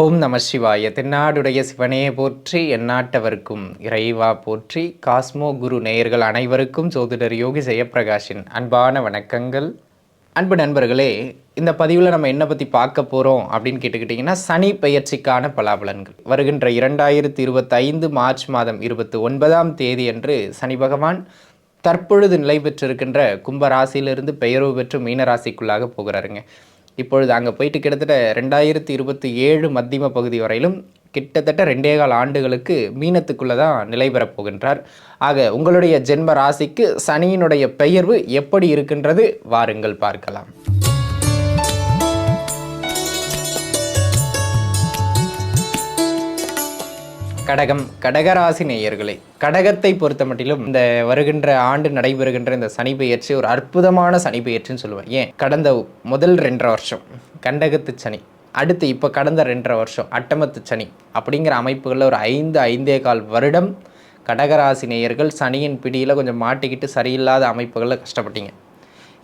ஓம் நம சிவாய. தென்னாடுடைய சிவனே போற்றி எந்நாட்டவர்க்கும் இறைவா போற்றி. காஸ்மோ குரு நேயர்கள் அனைவருக்கும் சோதிடர் யோகி ஜெயப்பிரகாஷின் அன்பான வணக்கங்கள். அன்பு நண்பர்களே இந்த பதிவில் நம்ம என்ன பற்றி பார்க்க போகிறோம் அப்படின்னு கேட்டுக்கிட்டிங்கன்னா சனி பெயர்ச்சிக்கான பலாபலன்கள். வருகின்ற இரண்டாயிரத்தி இருபத்தைந்து மார்ச் மாதம் இருபத்தி ஒன்பதாம் தேதி அன்று சனி பகவான் தற்பொழுது நிலை பெற்றிருக்கின்ற கும்பராசியிலிருந்து பெயர்வு பெற்று மீனராசிக்குள்ளாக போகிறாருங்க. இப்பொழுது அங்கே போயிட்டு கிட்டத்தட்ட ரெண்டாயிரத்தி இருபத்தி ஏழு மத்தியம பகுதி வரையிலும் கிட்டத்தட்ட ரெண்டே கால் ஆண்டுகளுக்கு மீனத்துக்குள்ளே தான் நிலை பெறப் போகின்றார். ஆக உங்களுடைய ஜென்ம ராசிக்கு சனியினுடைய பெயர்வு எப்படி இருக்கின்றது? வாருங்கள் பார்க்கலாம். கடகம் கடகராசி நேயர்களே கடகத்தை பொறுத்த மட்டிலும் இந்த வருகின்ற ஆண்டு நடைபெறுகின்ற இந்த சனி பெயர்ச்சி ஒரு அற்புதமான சனி பெயர்ச்சின்னு சொல்லுவேன். ஏன்? கடந்த முதல் ரெண்டரை வருஷம் கண்டகத்து சனி அடுத்து இப்போ கடந்த ரெண்டரை வருஷம் அட்டமத்து சனி அப்படிங்கிற அமைப்புகளில் ஒரு ஐந்து ஐந்தே கால் வருடம் கடகராசி நேயர்கள் சனியின் பிடியில் கொஞ்சம் மாட்டிக்கிட்டு சரியில்லாத அமைப்புகளில் கஷ்டப்பட்டீங்க.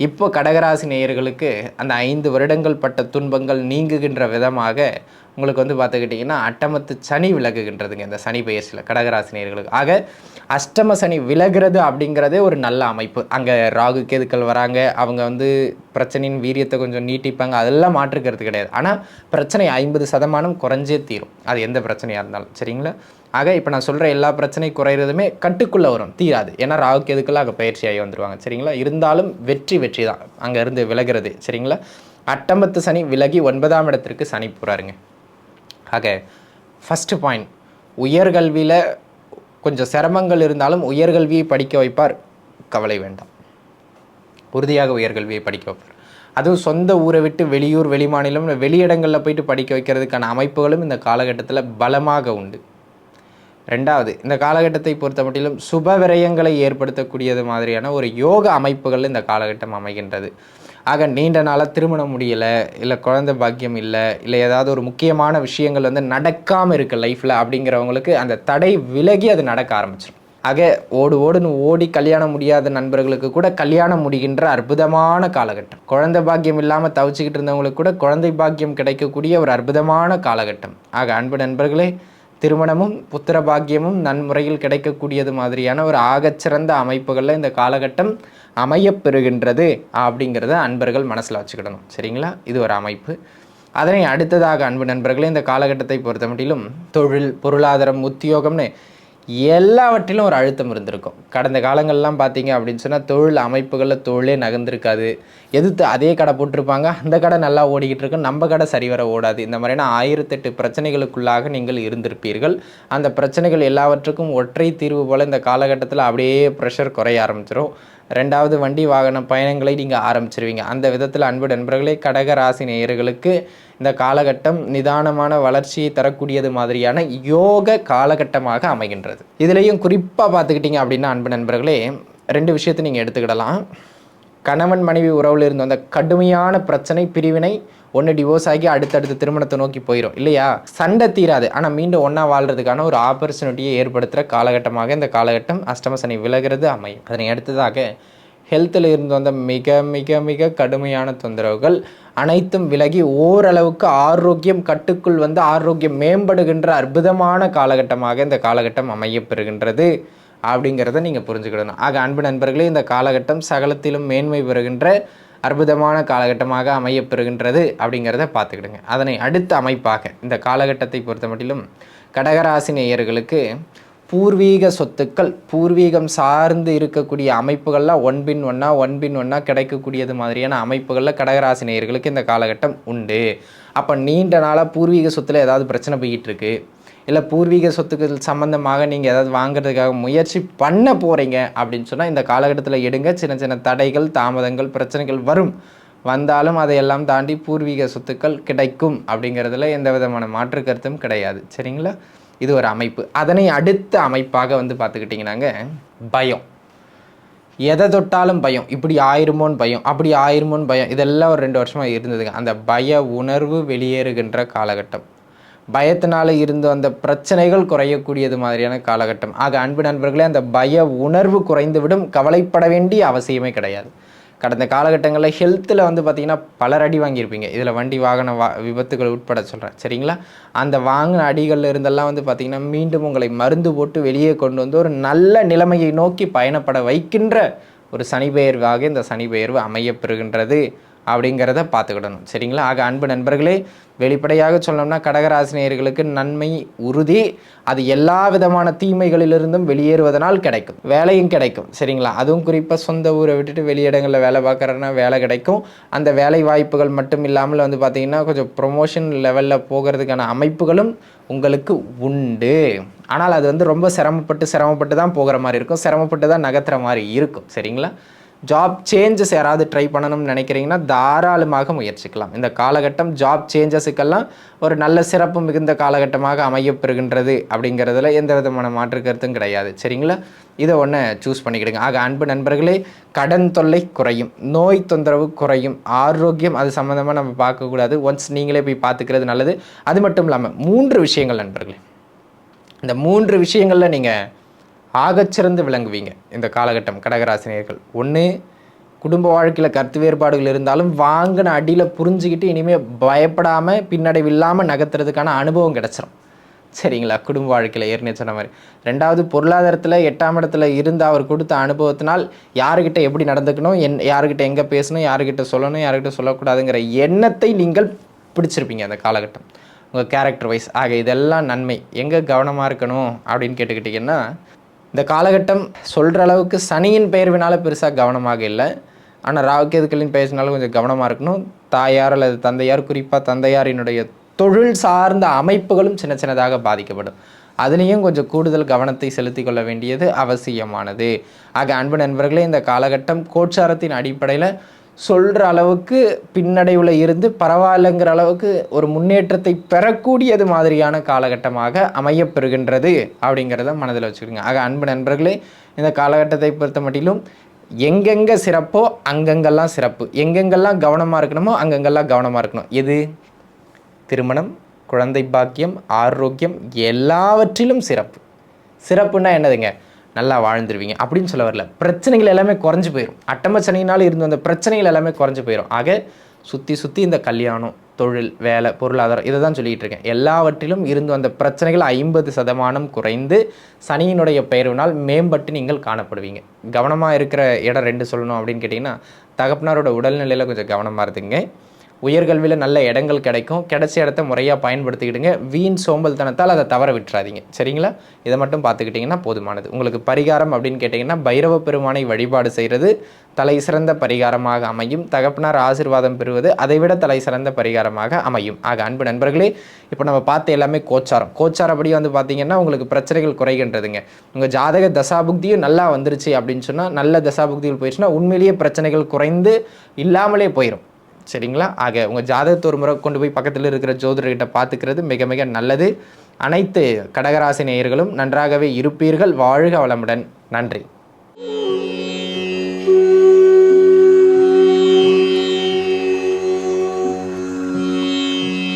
இப்போ கடகராசி நேயர்களுக்கு அந்த ஐந்து வருடங்கள் பட்ட துன்பங்கள் நீங்குகின்ற விதமாக உங்களுக்கு வந்து பார்த்துக்கிட்டிங்கன்னா அட்டமத்து சனி விலகுகின்றதுங்க இந்த சனி பெயர்ச்சியில் கடகராசி நேயர்களுக்கு. ஆக அஷ்டம சனி விலகிறது அப்படிங்கிறதே ஒரு நல்ல அமைப்பு. அங்கே ராகு கேதுக்கள் வராங்க அவங்க வந்து பிரச்சனையின் வீரியத்தை கொஞ்சம் நீட்டிப்பாங்க அதெல்லாம் மாற்றுக்கிறது கிடையாது. ஆனால் பிரச்சனை ஐம்பது சதமானம் குறைஞ்சே தீரும். அது எந்த பிரச்சனையாக இருந்தாலும். சரிங்களா? ஆக இப்போ நான் சொல்கிற எல்லா பிரச்சனையும் குறையிறதுமே கட்டுக்குள்ளே வரும் தீராது. ஏன்னா ராகு எதுக்குள்ள அங்கே பயிற்சியாகி வந்துருவாங்க சரிங்களா? இருந்தாலும் வெற்றி வெற்றி தான். அங்கேருந்து விலகிறது சரிங்களா? அட்டம்பத்து சனி விலகி ஒன்பதாம் இடத்திற்கு சனி போகிறாருங்க ஆக ஃபஸ்ட்டு பாயிண்ட் உயர்கல்வியில் கொஞ்சம் சிரமங்கள் இருந்தாலும் உயர்கல்வியை படிக்க வைப்பார் கவலை வேண்டாம். உறுதியாக உயர்கல்வியை படிக்க வைப்பார். அதுவும் சொந்த ஊரை விட்டு வெளியூர் வெளிமாநிலம் வெளியிடங்களில் போயிட்டு படிக்க வைக்கிறதுக்கான அமைப்புகளும் இந்த காலகட்டத்தில் பலமாக உண்டு. ரெண்டாவது இந்த காலகட்டத்தை பொறுத்த மட்டிலும் சுப விரயங்களை ஏற்படுத்தக்கூடியது மாதிரியான ஒரு யோக அமைப்புகள் இந்த காலகட்டம் அமைகின்றது. ஆக நீண்ட நாளாக திருமணம் முடியலை இல்லை குழந்தை பாக்கியம் இல்லை இல்லை ஏதாவது ஒரு முக்கியமான விஷயங்கள் வந்து நடக்காமல் இருக்குது லைஃப்பில் அப்படிங்கிறவங்களுக்கு அந்த தடை விலகி அது நடக்க ஆரம்பிச்சிடும் ஆக ஓடு ஓடுன்னு ஓடி கல்யாணம் முடியாத நண்பர்களுக்கு கூட கல்யாணம் முடிகின்ற அற்புதமான காலகட்டம். குழந்தை பாக்கியம் இல்லாமல் தவிச்சுக்கிட்டு இருந்தவங்களுக்கு கூட குழந்தை பாக்கியம் கிடைக்கக்கூடிய ஒரு அற்புதமான காலகட்டம். ஆக அன்பு நண்பர்களே திருமணமும் புத்திர பாக்கியமும் நன்முறையில் கிடைக்கக்கூடியது மாதிரியான ஒரு ஆகச்சிறந்த அமைப்புகளில் இந்த காலகட்டம் அமையப்பெறுகின்றது அப்படிங்கிறத அன்பர்கள் மனசில் வச்சுக்கிடணும். சரிங்களா? இது ஒரு அமைப்பு. அதனை அடுத்ததாக அன்பு நண்பர்களே இந்த காலகட்டத்தை பொறுத்த மட்டிலும் தொழில் பொருளாதாரம் உத்தியோகம்னு எல்லாவற்றிலும் ஒரு அழுத்தம் இருந்திருக்கும். கடந்த காலங்கள்லாம் பார்த்தீங்க அப்படின்னு சொன்னால் தொழில் அமைப்புகளில் தொழிலே நகர்ந்திருக்காது. எதிர்த்து அதே கடை போட்டிருப்பாங்க. அந்த கடை நல்லா ஓடிக்கிட்டு இருக்கும் நம்ம கடை சரிவர ஓடாது. இந்த மாதிரியான ஆயிரத்தெட்டு பிரச்சனைகளுக்குள்ளாக நீங்கள் இருந்திருப்பீர்கள். அந்த பிரச்சனைகள் எல்லாவற்றுக்கும் ஒற்றை தீர்வு போல் இந்த காலகட்டத்தில் அப்படியே ப்ரெஷர் குறைய ஆரம்பிச்சிடும் ரெண்டாவது வண்டி வாகன பயணங்களை நீங்கள் ஆரம்பிச்சிருவீங்க. அந்த விதத்தில் அன்பு நண்பர்களே கடக ராசி நேயர்களுக்கு இந்த காலகட்டம் நிதானமான வளர்ச்சியை தரக்கூடியது மாதிரியான யோக காலகட்டமாக அமைகின்றது. இதுலேயும் குறிப்பாக பார்த்துக்கிட்டிங்க அப்படின்னா அன்பு நண்பர்களே ரெண்டு விஷயத்தை நீங்கள் எடுத்துக்கிடலாம். கணவன் மனைவி உறவில் இருந்து வந்த கடுமையான பிரச்சனை பிரிவினை ஒன்று டிவோர்ஸ் ஆகி அடுத்தடுத்த திருமணத்தை நோக்கி போயிடும் இல்லையா? சண்டை தீராது. ஆனால் மீண்டும் ஒன்றா வாழ்றதுக்கான ஒரு ஆப்பர்ச்சுனிட்டியை ஏற்படுத்துகிற காலகட்டமாக இந்த காலகட்டம் அஷ்டம சனி விலகிறது அமையும். அதனை அடுத்ததாக ஹெல்த்தில் இருந்து வந்த மிக மிக மிக கடுமையான தொந்தரவுகள் அனைத்தும் விலகி ஓரளவுக்கு ஆரோக்கியம் கட்டுக்குள் வந்து ஆரோக்கியம் மேம்படுகின்ற அற்புதமான காலகட்டமாக இந்த காலகட்டம் அமையப்பெறுகின்றது அப்படிங்கிறத நீங்கள் புரிஞ்சுக்கிடணும். ஆக அன்பு நண்பர்களே இந்த காலகட்டம் சகலத்திலும் மேன்மை பெறுகின்ற அற்புதமான காலகட்டமாக அமையப்பெறுகின்றது அப்படிங்கிறத பார்த்துக்கிடுங்க. அதனை அடுத்த அமைப்பாக இந்த காலகட்டத்தை பொறுத்த மட்டிலும் கடகராசி நேயர்களுக்கு பூர்வீக சொத்துக்கள் பூர்வீகம் சார்ந்து இருக்கக்கூடிய அமைப்புகள்லாம் ஒன் பின் ஒன்பின் ஒன் பின் கிடைக்கக்கூடியது மாதிரியான அமைப்புகளில் கடகராசி நேயர்களுக்கு இந்த காலகட்டம் உண்டு. அப்போ நீண்ட நாளாக பூர்வீக சொத்தில் ஏதாவது பிரச்சனை போயிட்டுருக்கு இல்லை பூர்வீக சொத்துக்கள் சம்மந்தமாக நீங்கள் ஏதாவது வாங்குறதுக்காக முயற்சி பண்ண போகிறீங்க அப்படின்னு சொன்னால் இந்த காலகட்டத்தில் எடுங்க. சின்ன சின்ன தடைகள் தாமதங்கள் பிரச்சனைகள் வரும். வந்தாலும் அதையெல்லாம் தாண்டி பூர்வீக சொத்துக்கள் கிடைக்கும் அப்படிங்கிறதுல எந்த விதமான மாற்று கருத்தும் கிடையாது. சரிங்களா? இது ஒரு அமைப்பு. அதனை அடுத்த அமைப்பாக வந்து பார்த்துக்கிட்டிங்கன்னாங்க பயம். எதை தொட்டாலும் பயம். இப்படி ஆயிருமோன்னு பயம். அப்படி ஆயிருமோன்னு பயம். இதெல்லாம் ஒரு ரெண்டு வருஷமாக இருந்ததுங்க. அந்த பய உணர்வு வெளியேறுகின்ற காலகட்டம். பயத்தினால இருந்து வந்த பிரச்சனைகள் குறையக்கூடியது மாதிரியான காலகட்டம். ஆக அன்பு நண்பர்களே அந்த பய உணர்வு குறைந்துவிடும் கவலைப்பட வேண்டிய அவசியமே கிடையாது. கடந்த காலகட்டங்களில் ஹெல்த்தில் வந்து பார்த்திங்கன்னா பலர் அடி வாங்கியிருப்பீங்க. இதில் வண்டி வாகன வா விபத்துகள் உட்பட சொல்கிறேன் சரிங்களா? அந்த வாங்கின அடிகளில் இருந்தெல்லாம் வந்து பார்த்திங்கன்னா மீண்டும் உங்களை மருந்து போட்டு வெளியே கொண்டு வந்து ஒரு நல்ல நிலைமையை நோக்கி பயணப்பட வைக்கின்ற ஒரு சனிபெயர்வாக இந்த சனிபெயர்வு அமையப்பெறுகின்றது அப்படிங்கிறத பார்த்துக்கிடணும். சரிங்களா? ஆக அன்பு நண்பர்களே வெளிப்படையாக சொல்லணும்னா கடகராசினியர்களுக்கு நன்மை உறுதி அது எல்லா விதமான தீமைகளிலிருந்தும் வெளியேறுவதனால் கிடைக்கும். வேலையும் கிடைக்கும். சரிங்களா? அதுவும் குறிப்பாக சொந்த ஊரை விட்டுட்டு வெளியிடங்களில் வேலை பார்க்குறேன்னா வேலை கிடைக்கும். அந்த வேலை வாய்ப்புகள் மட்டும் இல்லாமல் வந்து பார்த்திங்கன்னா கொஞ்சம் ப்ரொமோஷன் லெவலில் போகிறதுக்கான அமைப்புகளும் உங்களுக்கு உண்டு. ஆனால் அது வந்து ரொம்ப சிரமப்பட்டு சிரமப்பட்டு தான் போகிற மாதிரி இருக்கும். சிரமப்பட்டு தான் நகர்த்துற மாதிரி இருக்கும். சரிங்களா? ஜாப் சேஞ்சஸ் யாராவது ட்ரை பண்ணணும்னு நினைக்கிறீங்கன்னா தாராளமாக முயற்சிக்கலாம். இந்த காலகட்டம் ஜாப் சேஞ்சஸுக்கெல்லாம் ஒரு நல்ல சிறப்பு மிகுந்த காலகட்டமாக அமையப்பெறுகின்றது அப்படிங்கிறதுல எந்த விதமான மாற்று கருத்தும் கிடையாது. சரிங்களா? இதை ஒன்று சூஸ் பண்ணிக்கிடுங்க. ஆக அன்பு நண்பர்களே கடன் தொல்லை குறையும் நோய் தொந்தரவு குறையும் ஆரோக்கியம் அது சம்மந்தமாக நம்ம பார்க்கக்கூடாது. ஒன்ஸ் நீங்களே போய் பார்த்துக்கிறது நல்லது. அது மட்டும் இல்லாமல் மூன்று விஷயங்கள் நண்பர்களே. இந்த மூன்று விஷயங்களில் நீங்கள் ஆகச்சிறந்து விளங்குவீங்க இந்த காலகட்டம் கடகராசினியர்கள் ஒன்று குடும்ப வாழ்க்கையில் கருத்து வேறுபாடுகள் இருந்தாலும் வாங்கின அடியில் புரிஞ்சுக்கிட்டு இனிமேல் பயப்படாமல் பின்னடைவு இல்லாமல் நகர்த்துறதுக்கான அனுபவம் கிடச்சிரும். சரிங்களா? குடும்ப வாழ்க்கையில் ஏற்கனவே சொன்ன மாதிரி. ரெண்டாவது பொருளாதாரத்தில் எட்டாம் இடத்துல இருந்து அவர் கொடுத்த அனுபவத்தினால் யாருக்கிட்ட எப்படி நடந்துக்கணும் என் யாருக்கிட்ட எங்கே பேசணும் யாருக்கிட்ட சொல்லணும் யாருக்கிட்ட சொல்லக்கூடாதுங்கிற எண்ணத்தை நீங்கள் பிடிச்சிருப்பீங்க அந்த காலகட்டம். உங்கள் கேரக்டர் வைஸ் ஆக இதெல்லாம் நன்மை. எங்கே கவனமாக இருக்கணும் அப்படின்னு கேட்டுக்கிட்டிங்கன்னா இந்த காலகட்டம் சொல்கிற அளவுக்கு சனியின் பெயர்வினால பெருசாக கவனமாக இல்லை. ஆனால் ராவுகேதுக்களின் பெயர்னால கொஞ்சம் கவனமாக இருக்கணும். தாயார் அல்லது தந்தையார் குறிப்பாக தந்தையாரினுடைய தொழில் சார்ந்த அமைப்புகளும் சின்ன சின்னதாக பாதிக்கப்படும். அதுலேயும் கொஞ்சம் கூடுதல் கவனத்தை செலுத்தி கொள்ள வேண்டியது அவசியமானது. ஆக அன்பு நண்பர்களே இந்த காலகட்டம் கோச்சாரத்தின் அடிப்படையில் சொல்கிற அளவுக்கு பின்னடைவில் இருந்து பரவாயில்லைங்கிற அளவுக்கு ஒரு முன்னேற்றத்தை பெறக்கூடியது மாதிரியான காலகட்டமாக அமையப்பெறுகின்றது அப்படிங்கிறத மனதில் வச்சுக்கோங்க ஆக அன்பு நண்பர்களே இந்த காலகட்டத்தை பொறுத்த மட்டிலும் எங்கெங்கே சிறப்போ அங்கங்கெல்லாம் சிறப்பு. எங்கெங்கெல்லாம் கவனமாக இருக்கணுமோ அங்கங்கெல்லாம் கவனமாக இருக்கணும். எது? திருமணம் குழந்தை பாக்கியம் ஆரோக்கியம் எல்லாவற்றிலும் சிறப்பு. சிறப்புன்னா என்னதுங்க? நல்லா வாழ்ந்துருவீங்க. அப்படின்னு சொல்ல வரல. பிரச்சனைகள் எல்லாமே குறைஞ்சி போயிடும் அட்டமச்சனையினால் இருந்து வந்த பிரச்சனைகள் எல்லாமே குறைஞ்சி போயிடும் ஆக சுற்றி சுற்றி இந்த கல்யாணம் தொழில் வேலை பொருளாதாரம் இதை தான் சொல்லிகிட்டு இருக்கேன். எல்லாவற்றிலும் இருந்து வந்த பிரச்சனைகள் ஐம்பது சதமானம் குறைந்து சனியினுடைய பெயர்வினால் மேம்பட்டு நீங்கள் காணப்படுவீங்க. கவனமாக இருக்கிற இடம் ரெண்டு சொல்லணும் அப்படின்னு கேட்டிங்கன்னா தகப்பனாரோட உடல்நிலையில் கொஞ்சம் கவனமாக இருந்துங்க உயர்கல்வியில் நல்ல இடங்கள் கிடைக்கும். கிடைச்ச இடத்த முறையாக பயன்படுத்திக்கிடுங்க. வீண் சோம்பல்தனத்தால் அதை தவற விட்டுறாதீங்க. சரிங்களா? இதை மட்டும் பார்த்துக்கிட்டிங்கன்னா போதுமானது. உங்களுக்கு பரிகாரம் அப்படின்னு கேட்டிங்கன்னா பைரவ பெருமானை வழிபாடு செய்கிறது தலை சிறந்த பரிகாரமாக அமையும். தகப்பனார் ஆசிர்வாதம் பெறுவது அதைவிட தலை சிறந்த பரிகாரமாக அமையும். ஆக அன்பு நண்பர்களே இப்போ நம்ம பார்த்த எல்லாமே கோச்சாரம். கோச்சாரப்படி வந்து பார்த்தீங்கன்னா உங்களுக்கு பிரச்சனைகள் குறைகின்றதுங்க. உங்கள் ஜாதக தசாபுக்தியும் நல்லா வந்துருச்சு அப்படின்னு சொன்னால் நல்ல தசாபுக்திகள் போயிடுச்சுன்னா உண்மையிலேயே பிரச்சனைகள் குறைந்து இல்லாமலே போயிடும் சரிங்களா? ஆக உங்கள் ஜாதகத்தை ஒரு முறை கொண்டு போய் பக்கத்தில் இருக்கிற ஜோதிடர்கிட்ட பார்த்துக்கிறது மிக மிக நல்லது. அனைத்து கடகராசி நேயர்களும் நன்றாகவே இருப்பீர்கள். வாழ்க வளமுடன். நன்றி.